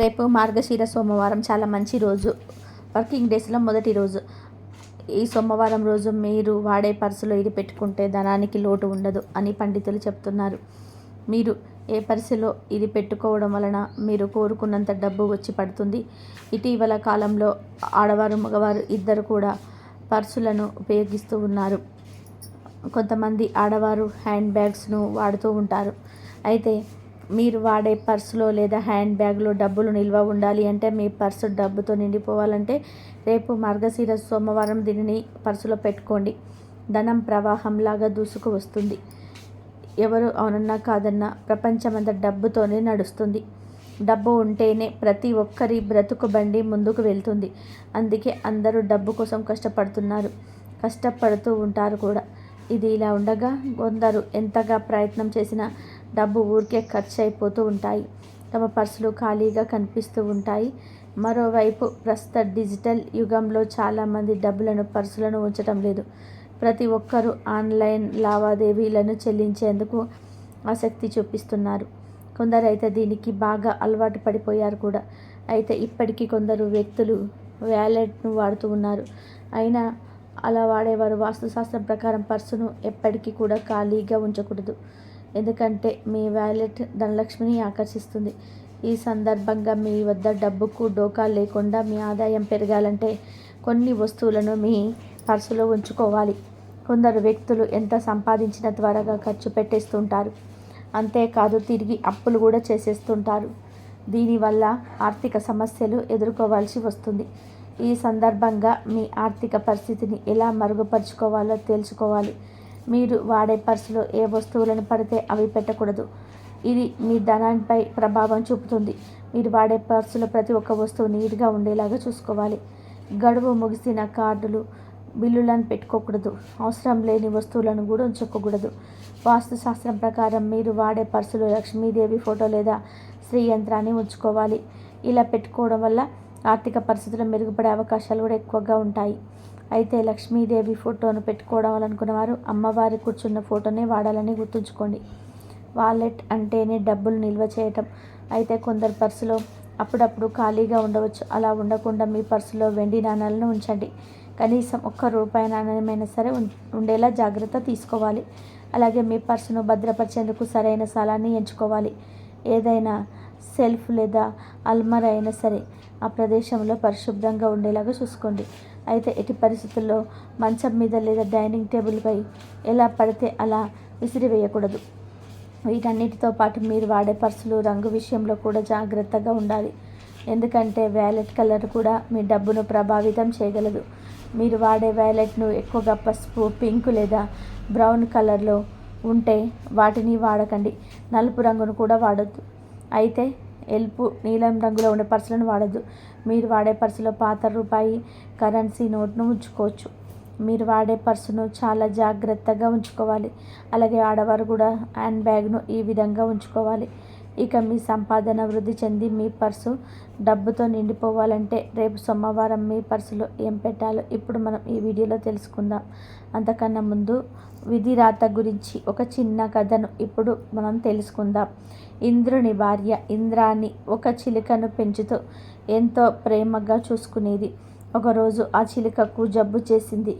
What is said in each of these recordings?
రేపు మార్గశీర సోమవారం చాలా మంచి రోజు. వర్కింగ్ డేస్లో మొదటి రోజు. ఈ సోమవారం రోజు మీరు వాడే పర్సులో ఇది పెట్టుకుంటే ధనానికి లోటు ఉండదు అని పండితులు చెప్తున్నారు. మీరు ఏ పర్సులో ఇది పెట్టుకోవడం వలన మీరు కోరుకున్నంత డబ్బు వచ్చి పడుతుంది. ఇటీవల కాలంలో ఆడవారు మగవారు ఇద్దరు కూడా పర్సులను ఉపయోగిస్తూ ఉన్నారు. కొంతమంది ఆడవారు హ్యాండ్ బ్యాగ్స్ను వాడుతూ ఉంటారు. అయితే మీరు వాడే పర్సులో లేదా హ్యాండ్ బ్యాగ్లో డబ్బులు నిల్వ ఉండాలి అంటే మీ పర్సు డబ్బుతో నిండిపోవాలంటే రేపు మార్గశిర సోమవారం దీనిని పర్సులో పెట్టుకోండి. ధనం ప్రవాహంలాగా దూసుకు వస్తుంది. ఎవరు అవునన్నా కాదన్నా ప్రపంచమంతా డబ్బుతోనే నడుస్తుంది. డబ్బు ఉంటేనే ప్రతి ఒక్కరి బ్రతుకు బండి ముందుకు వెళ్తుంది. అందుకే అందరూ డబ్బు కోసం కష్టపడుతున్నారు. కష్టపడుతూ ఉంటారు కూడా. ఇది ఇలా ఉండగా కొందరు ఎంతగా ప్రయత్నం చేసినా డబ్బు ఊరికే ఖర్చు అయిపోతూ ఉంటాయి. తమ పర్సులు ఖాళీగా కనిపిస్తూ ఉంటాయి. మరోవైపు ప్రస్తుత డిజిటల్ యుగంలో చాలామంది డబ్బులను పర్సులను ఉంచడం లేదు. ప్రతి ఒక్కరూ ఆన్లైన్ లావాదేవీలను చెల్లించేందుకు ఆసక్తి చూపిస్తున్నారు. కొందరైతే దీనికి బాగా అలవాటు పడిపోయారు కూడా. అయితే ఇప్పటికీ కొందరు వ్యక్తులు వ్యాలెట్ను వాడుతూ ఉన్నారు. అయినా అలా వాడేవారు వాస్తుశాస్త్రం ప్రకారం పర్సును ఎప్పటికీ కూడా ఖాళీగా ఉంచకూడదు. ఎందుకంటే మీ వ్యాలెట్ ధనలక్ష్మిని ఆకర్షిస్తుంది. ఈ సందర్భంగా మీ వద్ద డబ్బుకు డోకా లేకుండా మీ ఆదాయం పెరగాలంటే కొన్ని వస్తువులను మీ పర్సులో ఉంచుకోవాలి. కొందరు వ్యక్తులు ఎంత సంపాదించిన త్వరగా ఖర్చు పెట్టేస్తుంటారు. అంతేకాదు తిరిగి అప్పులు కూడా చేసేస్తుంటారు. దీనివల్ల ఆర్థిక సమస్యలు ఎదుర్కోవాల్సి వస్తుంది. ఈ సందర్భంగా మీ ఆర్థిక పరిస్థితిని ఎలా మరుగుపరుచుకోవాలో తెలుసుకోవాలి. మీరు వాడే పర్సులో ఏ వస్తువులను పడితే అవి పెట్టకూడదు. ఇది మీ ధనానిపై ప్రభావం చూపుతుంది. మీరు వాడే పర్సులో ప్రతి ఒక్క వస్తువు నీట్గా ఉండేలాగా చూసుకోవాలి. గడువు ముగిసిన కార్డులు బిల్లులను పెట్టుకోకూడదు. అవసరం లేని వస్తువులను కూడా ఉంచుకోకూడదు వాస్తుశాస్త్రం ప్రకారం మీరు వాడే పర్సులో లక్ష్మీదేవి ఫోటో లేదా శ్రీ యంత్రాన్ని ఉంచుకోవాలి. ఇలా పెట్టుకోవడం వల్ల ఆర్థిక పరిస్థితులు మెరుగుపడే అవకాశాలు కూడా ఎక్కువగా ఉంటాయి. అయితే లక్ష్మీదేవి ఫోటోను పెట్టుకోవాలనుకున్నవారు వారు అమ్మవారి కూర్చున్న ఫోటోనే వాడాలని గుర్తుంచుకోండి. వాలెట్ అంటేనే డబ్బులు నిల్వ చేయటం. అయితే కొందరు పర్సులో అప్పుడప్పుడు ఖాళీగా ఉండవచ్చు. అలా ఉండకుండా మీ పర్సులో వెండి నాణాలను ఉంచండి. కనీసం ఒక్క రూపాయి నాణ్యమైనా సరే ఉండేలా జాగ్రత్త తీసుకోవాలి. అలాగే మీ పర్సును భద్రపరిచేందుకు సరైన స్థలాన్ని ఎంచుకోవాలి. ఏదైనా సెల్ఫ్ లేదా అల్మర్ అయినా సరే ఆ ప్రదేశంలో పరిశుభ్రంగా ఉండేలాగా చూసుకోండి. అయితే ఎట్టి పరిస్థితుల్లో మంచం మీద లేదా డైనింగ్ టేబుల్పై ఎలా పడితే అలా విసిరివేయకూడదు. వీటన్నిటితో పాటు మీరు వాడే పర్సులు రంగు విషయంలో కూడా జాగ్రత్తగా ఉండాలి. ఎందుకంటే వ్యాలెట్ కలర్ కూడా మీ డబ్బును ప్రభావితం చేయగలదు. మీరు వాడే వ్యాలెట్ను ఎక్కువగా పసుపు పింక్ లేదా బ్రౌన్ కలర్లో ఉంటే వాటిని వాడకండి. నలుపు రంగును కూడా వాడద్దు. అయితే ఎల్పు నీలం రంగులో ఉండే పర్సులను వాడద్దు. మీరు వాడే పర్సులో పాత రూపాయి కరెన్సీ నోట్ను ఉంచుకోవచ్చు. మీరు వాడే పర్సును చాలా జాగ్రత్తగా ఉంచుకోవాలి. అలాగే ఆడవారు కూడా హ్యాండ్ బ్యాగ్ను ఈ విధంగా ఉంచుకోవాలి. ఇక మీ సంపాదన వృద్ధి చెంది మీ పర్సు డబ్బుతో నిండిపోవాలంటే రేపు సోమవారం మీ పర్సులో ఏం పెట్టాలో ఇప్పుడు మనం ఈ వీడియోలో తెలుసుకుందాం. అంతకన్నా ముందు విధి రాత గురించి ఒక చిన్న కథను ఇప్పుడు మనం తెలుసుకుందాం. ఇంద్రుని భార్య ఇంద్రాన్ని ఒక చిలుకను పెంచుతూ ఎంతో ప్రేమగా చూసుకునేది. ఒకరోజు ఆ చిలుకకు జబ్బు చేసింది.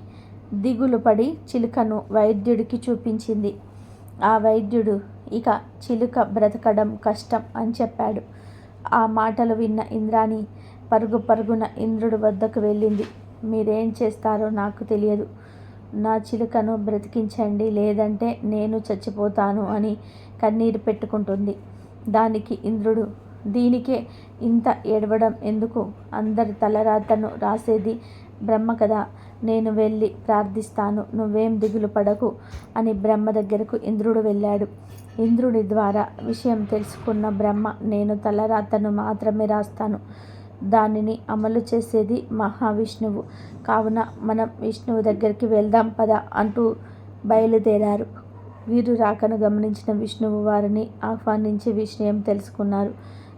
దిగులు పడి చిలుకను వైద్యుడికి చూపించింది. ఆ వైద్యుడు ఇక చిలుక బ్రతకడం కష్టం అని చెప్పాడు. ఆ మాటలు విన్న ఇంద్రాణి పరుగు పరుగున ఇంద్రుడి వద్దకు వెళ్ళింది. మీరేం చేస్తారో నాకు తెలియదు. నా చిలుకను బ్రతికించండి లేదంటే నేను చచ్చిపోతాను అని కన్నీరు పెట్టుకుంటుంది. దానికి ఇంద్రుడు దీనికే ఇంత ఏడవడం ఎందుకు? అందరి తలరాతను రాసేది బ్రహ్మ కదా నేను వెళ్ళి ప్రార్థిస్తాను నువ్వేం దిగులు పడకు అని బ్రహ్మ దగ్గరకు ఇంద్రుడు వెళ్ళాడు. ఇంద్రుడి ద్వారా విషయం తెలుసుకున్న బ్రహ్మ నేను తలరాతను మాత్రమే రాస్తాను. దానిని అమలు చేసేది మహావిష్ణువు. కావున మనం విష్ణువు దగ్గరికి వెళ్దాం పద అంటూ బయలుదేరారు. వీరు రాకను గమనించిన విష్ణువు వారిని ఆహ్వానించి విషయం తెలుసుకున్నారు?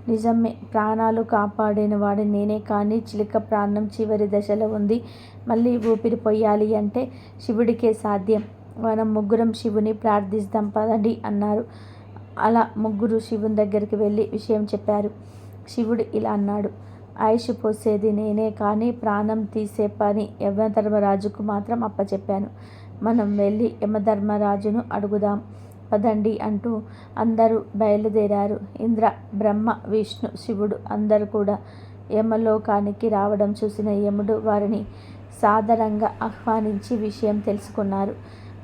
నిజమే ప్రాణాలు కాపాడిన వాడు నేనే కానీ చిలుక ప్రాణం చివరి దశలో ఉంది మళ్ళీ ఊపిరి పొయ్యాలి అంటే శివుడికే సాధ్యం. మనం ముగ్గురం శివుని ప్రార్థిస్తాం పదండి అన్నారు. అలా ముగ్గురు శివుని దగ్గరికి వెళ్ళి విషయం చెప్పారు. శివుడు ఇలా అన్నాడు ఆయుష్ పోసేది నేనే కానీ ప్రాణం తీసే పని యమధర్మరాజుకు మాత్రం అప్పచెప్పాను. మనం వెళ్ళి యమధర్మరాజును అడుగుదాం. పదండి అంటూ అందరూ బయలుదేరారు. ఇంద్ర బ్రహ్మ విష్ణు శివుడు అందరూ కూడా యమలోకానికి రావడం చూసిన యముడు వారిని సాదరంగా ఆహ్వానించి విషయం తెలుసుకున్నారు.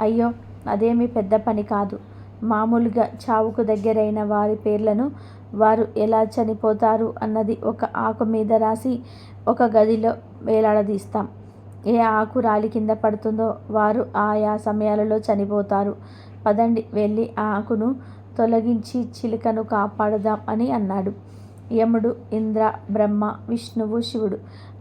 అయ్యో అదేమి పెద్ద పని కాదు. మామూలుగా చావుకు దగ్గరైన వారి పేర్లను వారు ఎలా చనిపోతారు అన్నది ఒక ఆకు మీద రాసి ఒక గదిలో వేలాడదీస్తాం. ఏ ఆకు రాలి కింద పడుతుందో వారు ఆయా సమయాలలో చనిపోతారు. పదండి వెళ్ళి ఆ ఆకును తొలగించి చిలుకను కాపాడుదాం అని అన్నాడు. యముడు ఇంద్ర బ్రహ్మ విష్ణువు శివుడు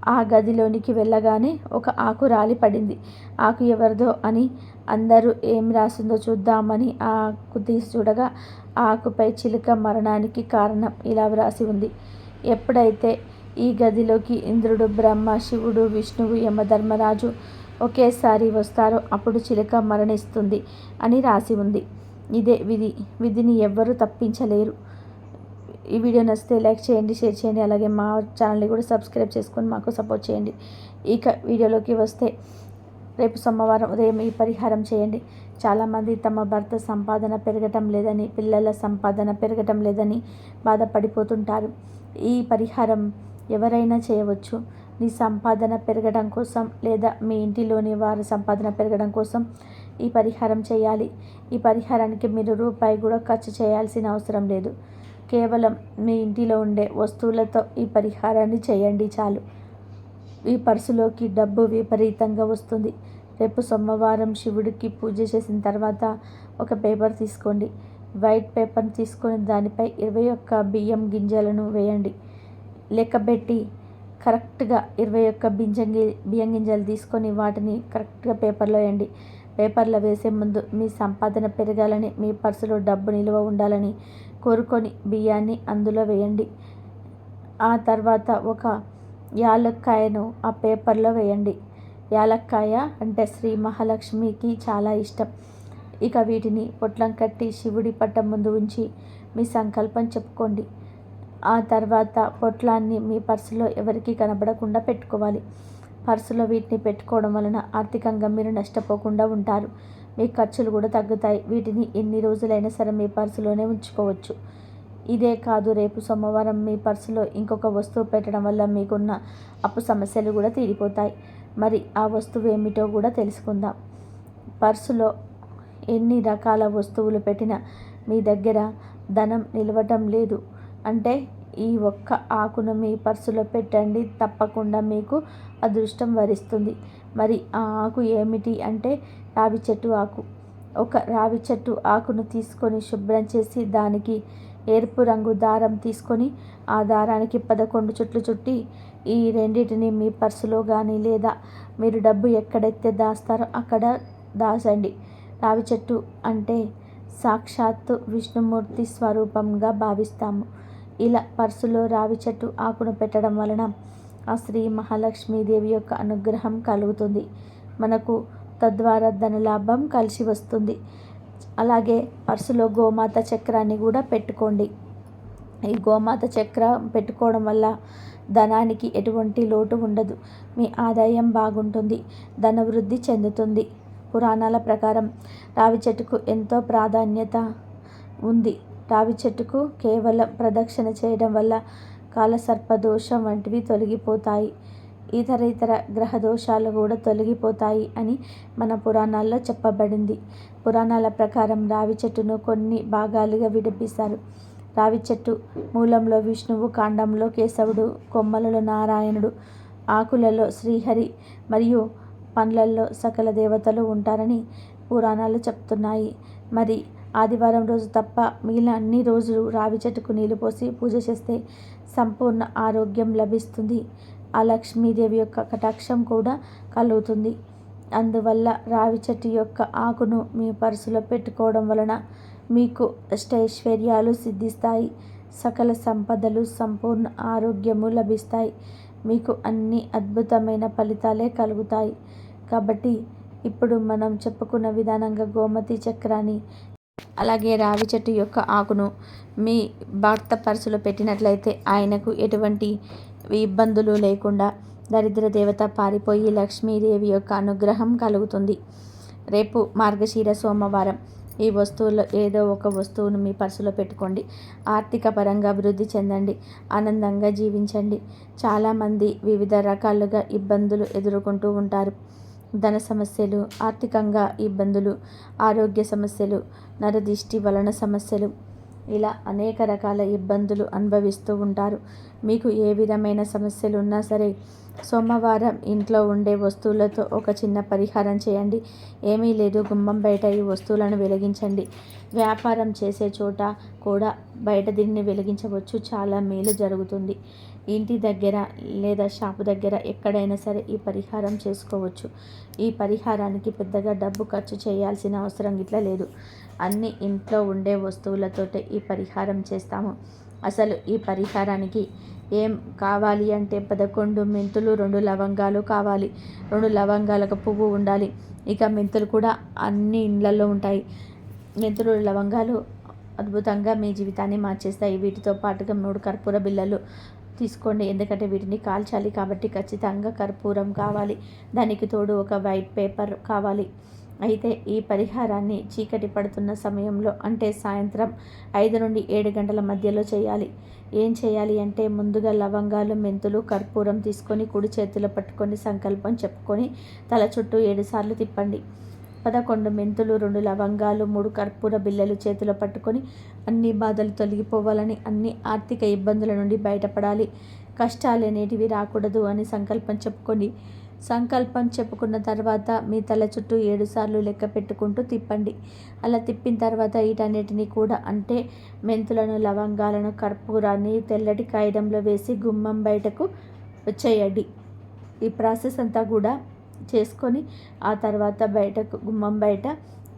ఆ గదిలోనికి వెళ్ళగానే ఒక ఆకు రాలి పడింది. ఆకు ఎవరిదో అని అందరూ ఏం రాసిందో చూద్దామని ఆ ఆకు తీసి చూడగా ఆ ఆకుపై చిలుక మరణానికి కారణం ఇలా వ్రాసి ఉంది. ఎప్పుడైతే ఈ గదిలోకి ఇంద్రుడు బ్రహ్మ శివుడు విష్ణువు యమధర్మరాజు ఒకేసారి వస్తారో అప్పుడు చిలక మరణిస్తుంది అని రాసి ఉంది. ఇదే విధి. విధిని ఎవ్వరూ తప్పించలేరు. ఈ వీడియో నచ్చితే లైక్ చేయండి షేర్ చేయండి అలాగే మా ఛానల్ని కూడా సబ్స్క్రైబ్ చేసుకొని మాకు సపోర్ట్ చేయండి. ఇక వీడియోలోకి వస్తే రేపు సోమవారం ఉదయం ఈ పరిహారం చేయండి. చాలామంది తమ భర్త సంపాదన పెరగటం లేదని పిల్లల సంపాదన పెరగటం లేదని బాధపడిపోతుంటారు. ఈ పరిహారం ఎవరైనా చేయవచ్చు. నీ సంపాదన పెరగడం కోసం లేదా మీ ఇంటిలోని వారి సంపాదన పెరగడం కోసం ఈ పరిహారం చేయాలి. ఈ పరిహారానికి మీరు రూపాయి కూడా ఖర్చు చేయాల్సిన అవసరం లేదు. కేవలం మీ ఇంటిలో ఉండే వస్తువులతో ఈ పరిహారాన్ని చేయండి చాలు. ఈ పర్సులోకి డబ్బు విపరీతంగా వస్తుంది. రేపు సోమవారం శివుడికి పూజ చేసిన తర్వాత ఒక పేపర్ తీసుకోండి. వైట్ పేపర్ తీసుకొని దానిపై ఇరవై ఒక్క బియ్యం గింజలను వేయండి. లెక్కబెట్టి కరెక్ట్గా ఇరవై ఒక్క బింజంగి బియ్యం గింజలు తీసుకొని వాటిని కరెక్ట్గా పేపర్లో వేయండి. పేపర్లో వేసే ముందు మీ సంపాదన పెరగాలని మీ పర్సులో డబ్బు నిల్వ ఉండాలని కోరుకొని బియ్యాన్ని అందులో వేయండి. ఆ తర్వాత ఒక యాలక్కాయను ఆ పేపర్లో వేయండి. యాలక్కాయ అంటే శ్రీ మహాలక్ష్మికి చాలా ఇష్టం. ఇక వీటిని పొట్లం కట్టి శివుడి పట్టం ముందు ఉంచి మీ సంకల్పం చెప్పుకోండి. ఆ తర్వాత పొట్లాన్ని మీ పర్సులో ఎవరికీ కనబడకుండా పెట్టుకోవాలి. పర్సులో వీటిని పెట్టుకోవడం వలన ఆర్థికంగా మీరు నష్టపోకుండా ఉంటారు. మీ ఖర్చులు కూడా తగ్గుతాయి. వీటిని ఎన్ని రోజులైనా సరే మీ పర్సులోనే ఉంచుకోవచ్చు. ఇదే కాదు రేపు సోమవారం మీ పర్సులో ఇంకొక వస్తువు పెట్టడం వల్ల మీకున్న అప్పు సమస్యలు కూడా తీరిపోతాయి. మరి ఆ వస్తువు ఏమిటో కూడా తెలుసుకుందాం. పర్సులో ఎన్ని రకాల వస్తువులు పెట్టినా మీ దగ్గర ధనం నిలవటం లేదు. అంటే ఈ ఒక్క ఆకును మీ పర్సులో పెట్టండి తప్పకుండా మీకు అదృష్టం వరిస్తుంది. మరి ఆ ఆకు ఏమిటి అంటే రావి చెట్టు ఆకు. ఒక రావి చెట్టు ఆకును తీసుకొని శుభ్రం చేసి దానికి ఎరుపు రంగు దారం తీసుకొని ఆ దారానికి పదకొండు చుట్లు చుట్టి ఈ రెండింటిని మీ పర్సులో కానీ లేదా మీరు డబ్బు ఎక్కడైతే దాస్తారో అక్కడ దాచండి. రావి చెట్టు అంటే సాక్షాత్తు విష్ణుమూర్తి స్వరూపంగా భావిస్తాము. ఇలా పర్సులో రావి చెట్టు ఆకును పెట్టడం వలన ఆ శ్రీ మహాలక్ష్మీదేవి యొక్క అనుగ్రహం కలుగుతుంది. మనకు తద్వారా ధనలాభం కలిసి వస్తుంది. అలాగే పర్సులో గోమాత చక్రాన్ని కూడా పెట్టుకోండి. ఈ గోమాత చక్ర పెట్టుకోవడం వల్ల ధనానికి ఎటువంటి లోటు ఉండదు. మీ ఆదాయం బాగుంటుంది. ధన వృద్ధి చెందుతుంది. పురాణాల ప్రకారం రావి చెట్టుకు ఎంతో ప్రాధాన్యత ఉంది. రావి చెట్టుకు కేవలం ప్రదక్షిణ చేయడం వల్ల కాలసర్ప దోషం వంటివి తొలగిపోతాయి. ఇతర ఇతర గ్రహ దోషాలు కూడా తొలగిపోతాయి అని మన పురాణాల్లో చెప్పబడింది. పురాణాల ప్రకారం రావి చెట్టును కొన్ని భాగాలుగా విడిపిస్తారు రావి చెట్టు మూలంలో విష్ణువు కాండంలో కేశవుడు కొమ్మలలో నారాయణుడు ఆకులలో శ్రీహరి మరియు పండ్లల్లో సకల దేవతలు ఉంటారని పురాణాలు చెప్తున్నాయి. మరి ఆదివారం రోజు తప్ప మిగిలిన అన్ని రోజులు రావి చెట్టుకు నీళ్ళు పోసి పూజ చేస్తే సంపూర్ణ ఆరోగ్యం లభిస్తుంది. ఆ లక్ష్మీదేవి యొక్క కటాక్షం కూడా కలుగుతుంది. అందువల్ల రావి చెట్టు యొక్క ఆకును మీ పర్సులో పెట్టుకోవడం వలన మీకు అష్టైశ్వర్యాలు సిద్ధిస్తాయి. సకల సంపదలు సంపూర్ణ ఆరోగ్యము లభిస్తాయి. మీకు అన్ని అద్భుతమైన ఫలితాలే కలుగుతాయి. కాబట్టి ఇప్పుడు మనం చెప్పుకున్న విధానంగా గోమతి చక్రాన్ని అలాగే రావి చెట్టు యొక్క ఆకును మీ భర్త పర్సులో పెట్టినట్లయితే ఆయనకు ఎటువంటి ఇబ్బందులు లేకుండా దరిద్ర దేవత పారిపోయి లక్ష్మీదేవి యొక్క అనుగ్రహం కలుగుతుంది. రేపు మార్గశీర సోమవారం ఈ వస్తువుల్లో ఏదో ఒక వస్తువును మీ పర్సులో పెట్టుకోండి. ఆర్థిక పరంగా అభివృద్ధి చెందండి. ఆనందంగా జీవించండి. చాలామంది వివిధ రకాలుగా ఇబ్బందులు ఎదుర్కొంటూ ఉంటారు. ధన సమస్యలు ఆర్థికంగా ఇబ్బందులు ఆరోగ్య సమస్యలు నరదిష్టి వలన సమస్యలు. ఇలా అనేక రకాల ఇబ్బందులు అనుభవిస్తూ ఉంటారు. మీకు ఏ విధమైన సమస్యలు ఉన్నా సరే సోమవారం ఇంట్లో ఉండే వస్తువులతో ఒక చిన్న పరిహారం చేయండి. ఏమీ లేదు గుమ్మం బయట ఈ వస్తువులను వెలిగించండి. వ్యాపారం చేసే చోట కూడా బయట దీన్ని వెలిగించవచ్చు. చాలా మేలు జరుగుతుంది. ఇంటి దగ్గర లేదా షాపు దగ్గర ఎక్కడైనా సరే ఈ పరిహారం చేసుకోవచ్చు. ఈ పరిహారానికి పెద్దగా డబ్బు ఖర్చు చేయాల్సిన అవసరం ఇట్లా లేదు. అన్ని ఇంట్లో ఉండే వస్తువులతోటే ఈ పరిహారం చేస్తాము. అసలు ఈ పరిహారానికి ఏం కావాలి అంటే పదకొండు మెంతులు రెండు లవంగాలు కావాలి. రెండు లవంగాలకు పువ్వు ఉండాలి. ఇక మెంతులు కూడా అన్ని ఇండ్లలో ఉంటాయి. మెంతులు లవంగాలు అద్భుతంగా మీ జీవితాన్ని మార్చేస్తాయి. వీటితో పాటుగా మూడు కర్పూర బిళ్ళలు తీసుకోండి. ఎందుకంటే వీటిని కాల్చాలి కాబట్టి ఖచ్చితంగా కర్పూరం కావాలి. దానికి తోడు ఒక వైట్ పేపర్ కావాలి. అయితే ఈ పరిహారాన్ని చీకటి పడుతున్న సమయంలో అంటే సాయంత్రం ఐదు నుండి ఏడు గంటల మధ్యలో చేయాలి. ఏం చేయాలి అంటే ముందుగా లవంగాలు మెంతులు కర్పూరం తీసుకొని కుడి చేతిలో పట్టుకొని సంకల్పం చెప్పుకొని తల చుట్టూ ఏడుసార్లు తిప్పండి. పదకొండు మెంతులు రెండు లవంగాలు మూడు కర్పూర బిళ్ళలు చేతిలో పట్టుకొని అన్ని బాధలు తొలగిపోవాలని అన్ని ఆర్థిక ఇబ్బందుల నుండి బయటపడాలి. కష్టాలు అనేటివి రాకూడదు అని సంకల్పం చెప్పుకొని సంకల్పం చెప్పుకున్న తర్వాత మీ తల చుట్టూ ఏడుసార్లు లెక్క పెట్టుకుంటూ తిప్పండి. అలా తిప్పిన తర్వాత వీటన్నిటిని కూడా అంటే మెంతులను లవంగాలను కర్పూరాన్ని తెల్లటి కాగితంలో వేసి గుమ్మం బయటకు వచ్చేయండి. ఈ ప్రాసెస్ అంతా కూడా చేసుకొని ఆ తర్వాత బయటకు గుమ్మం బయట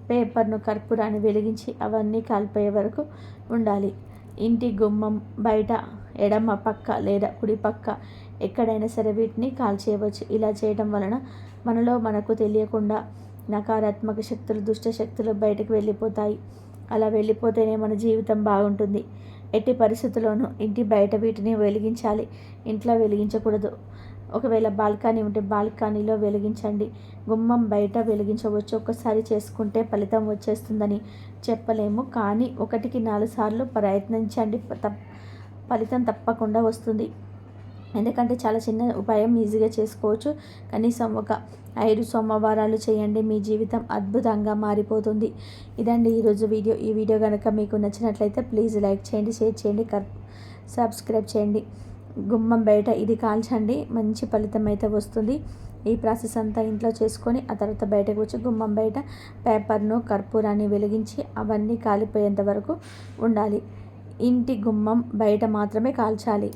పేపర్ను కర్పూరాన్ని వెలిగించి అవన్నీ కాలిపోయే వరకు ఉండాలి. ఇంటి గుమ్మం బయట ఎడమ పక్క లేదా కుడి పక్క ఎక్కడైనా సరే వీటిని కాల్చేయవచ్చు. ఇలా చేయడం వలన మనలో మనకు తెలియకుండా నకారాత్మక శక్తులు దుష్ట శక్తులు బయటకు వెళ్ళిపోతాయి. అలా వెళ్ళిపోతేనే మన జీవితం బాగుంటుంది. ఎట్టి పరిస్థితుల్లోనూ ఇంటి బయట వీటిని వెలిగించాలి. ఇంట్లో వెలిగించకూడదు. ఒకవేళ బాల్కనీ ఉంటే బాల్కనీలో వెలిగించండి. గుమ్మం బయట వెలిగించవచ్చు. ఒక్కసారి చేసుకుంటే ఫలితం వచ్చేస్తుందని చెప్పలేము. కానీ ఒకటికి నాలుగు సార్లు ప్రయత్నించండి. ఫలితం తప్పకుండా వస్తుంది. ఎందుకంటే చాలా చిన్న ఉపాయం ఈజీగా చేసుకోవచ్చు. కనీసం ఒక ఐదు సోమవారాలు చేయండి. మీ జీవితం అద్భుతంగా మారిపోతుంది. ఇదండి ఈరోజు వీడియో. ఈ వీడియో కనుక మీకు నచ్చినట్లయితే ప్లీజ్ లైక్ చేయండి షేర్ చేయండి కర్ సబ్స్క్రైబ్ చేయండి. గుమ్మం బయట ఇది కాల్చండి మంచి ఫలితం అయితే వస్తుంది. ఈ ప్రాసెస్ అంతా ఇంట్లో చేసుకొని ఆ తర్వాత బయటకు వచ్చి గుమ్మం బయట పేపర్ను కర్పూరాన్ని వెలిగించి అవన్నీ కాలిపోయేంత వరకు ఉండాలి. ఇంటి గుమ్మం బయట మాత్రమే కాల్చాలి.